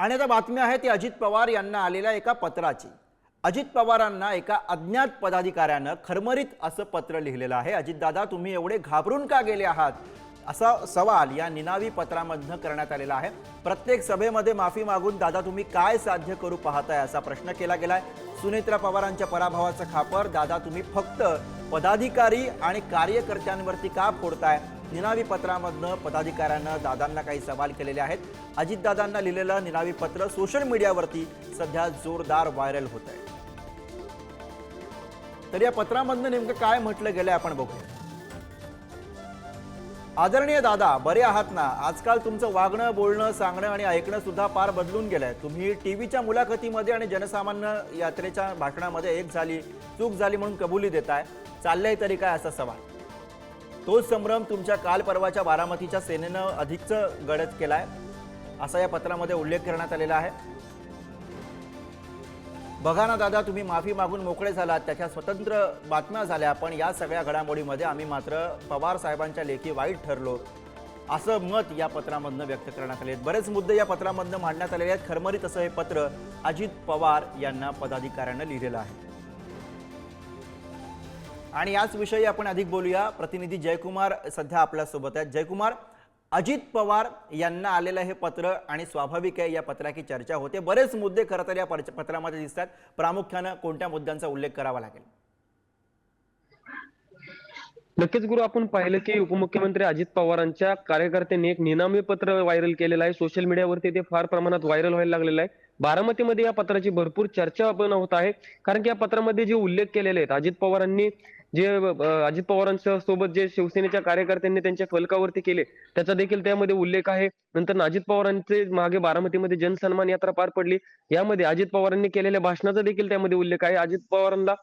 आणि आता बातमी आहे ती अजित पवार यांना आलेल्या एका पत्राची. अजित पवारांना एका अज्ञात पदाधिकाऱ्यानं खरमरीत असं पत्र लिहिलेलं आहे. अजितदादा तुम्ही एवढे घाबरून का गेले आहात? असा सवाल या निनावी पत्रामधनं करण्यात आलेला आहे. प्रत्येक सभेमध्ये माफी मागून दादा तुम्ही काय साध्य करू पाहताय? असा प्रश्न केला गेलाय. सुनेत्रा पवारांच्या पराभवाचं खापर दादा तुम्ही फक्त पदाधिकारी आणि कार्यकर्त्यांवरती का फोडताय? निनावी पत्रामधनं पदाधिकाऱ्यानं दादांना काही सवाल केलेले आहेत. अजितदादांना लिहिलेलं निनावी पत्र सोशल मीडियावरती सध्या जोरदार व्हायरल होत आहे. तर या पत्रामधनं नेमकं काय म्हटलं गेलंय आपण बघूया. आदरणीय दादा बरे आहात ना? आजकाल तुमचं वागणं बोलणं सांगणं आणि ऐकणं सुद्धा फार बदलून गेलंय. तुम्ही टीव्हीच्या मुलाखतीमध्ये आणि जनसामान्य यात्रेच्या भाषणामध्ये एक झाली चूक झाली म्हणून कबुली देताय. चाललंय तरी काय असा सवाल? तोच संभ्रम तुमच्या काल परवाच्या बारामतीच्या सेनेनं अधिकच गडद केलाय असा या पत्रामध्ये उल्लेख करण्यात आलेला आहे. बघा ना दादा तुम्ही माफी मागून मोकळे झालात त्याच्या स्वतंत्र बातम्या झाल्या पण या सगळ्या घडामोडीमध्ये आम्ही मात्र पवार साहेबांच्या लेखी वाईट ठरलो असं मत या पत्रामधनं व्यक्त करण्यात आले आहेत बरेच मुद्दे या पत्रामधनं मांडण्यात आलेले आहेत. खरमरीत असं हे पत्र अजित पवार यांना पदाधिकाऱ्यांना लिहिलेलं आहे. आणि याच विषयी आपण अधिक बोलूया. प्रतिनिधी जयकुमार सध्या आपल्यासोबत आहेत. जयकुमार अजित पवार यांना आलेलं हे पत्र आणि स्वाभाविक आहे या पत्राची चर्चा होते. बरेच मुद्दे खरं तर या पत्रामध्ये दिसतात. प्रामुख्यानं कोणत्या मुद्द्यांचा उल्लेख करावा लागेल? नक्कीच गुरु आपण पाहिलं की उपमुख्यमंत्री अजित पवारांच्या कार्यकर्त्यांनी एक निनामी पत्र व्हायरल केलेलं आहे. सोशल मीडियावरती ते फार प्रमाणात व्हायरल व्हायला लागलेलं आहे. बारामतीमध्ये या पत्राची भरपूर चर्चा पण होत आहे. कारण की या पत्रामध्ये जे उल्लेख केलेले आहेत अजित पवारांनी जे अजित पवारांच्या सोबत जे शिवसेनेच्या कार्यकर्त्यांनी त्यांच्या फलकावरती केले त्याचा देखील त्यामध्ये उल्लेख आहे. नंतर अजित पवारांचे मागे बारामतीमध्ये जनसन्मान यात्रा पार पडली. यामध्ये अजित पवारांनी केलेल्या भाषणाचा देखील त्यामध्ये उल्लेख आहे. अजित पवारांना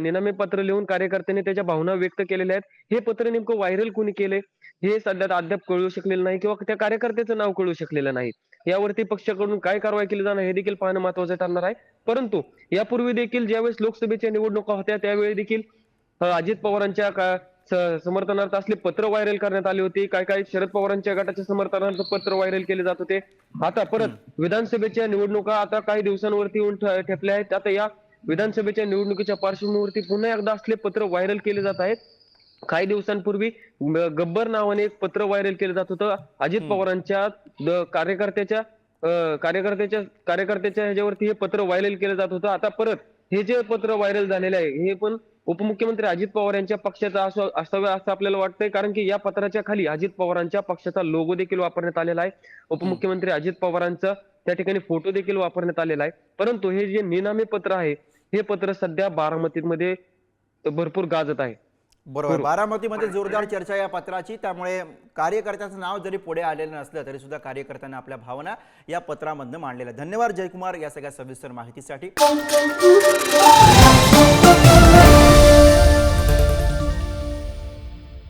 निनामे पत्र लिहून कार्यकर्त्यांनी त्याच्या भावना व्यक्त केलेल्या आहेत. हे पत्र नेमकं व्हायरल कोणी केले हे सध्या अद्याप कळू शकलेलं नाही किंवा त्या कार्यकर्त्याचं नाव कळू शकलेलं नाही. यावरती पक्षाकडून काय कारवाई केली जाणार हे देखील पाहणं महत्वाचं ठरणार आहे. परंतु यापूर्वी देखील ज्यावेळेस लोकसभेच्या निवडणुका होत्या त्यावेळी देखील अजित पवारांच्या का- समर्थनार्थ असले पत्र व्हायरल करण्यात आले होते. काय काय शरद पवारांच्या गटाच्या समर्थनार्थ पत्र व्हायरल केले जात होते. आता परत विधानसभेच्या निवडणुका आता काही दिवसांवरती येऊन ठेपल्या आहेत. आता या विधानसभेच्या निवडणुकीच्या पार्श्वभूमीवरती पुन्हा एकदा असले पत्र व्हायरल केले जात आहेत. काही दिवसांपूर्वी गब्बर नावाने एक पत्र व्हायरल केलं जात होतं. अजित पवारांच्या कार्यकर्त्याच्या कार्यकर्त्याच्या कार्यकर्त्याच्या ह्याच्यावरती हे पत्र व्हायरल केलं जात होतं. आता परत हे जे पत्र व्हायरल झालेलं आहे हे पण उपमुख्यमंत्री अजित पवार यांच्या पक्षाचं असं असावं असं आपल्याला वाटतंय. कारण की या पत्राच्या खाली अजित पवारांच्या पक्षाचा लोगो देखील वापरण्यात आलेला आहे. उपमुख्यमंत्री अजित पवारांचा त्या ठिकाणी फोटो देखील वापरण्यात आलेला आहे. परंतु हे जे निनामी पत्र आहे हे पत्र सध्या बारामतीमध्ये भरपूर गाजत आहे. बरोबर. बारामतीमध्ये जोरदार चर्चा या पत्राची. त्यामुळे कार्यकर्त्याचं नाव जरी पुढे आलेलं नसलं तरी सुद्धा कार्यकर्त्यांना आपल्या भावना या पत्रामधनं मांडलेल्या. धन्यवाद जयकुमार या सगळ्या सविस्तर माहितीसाठी.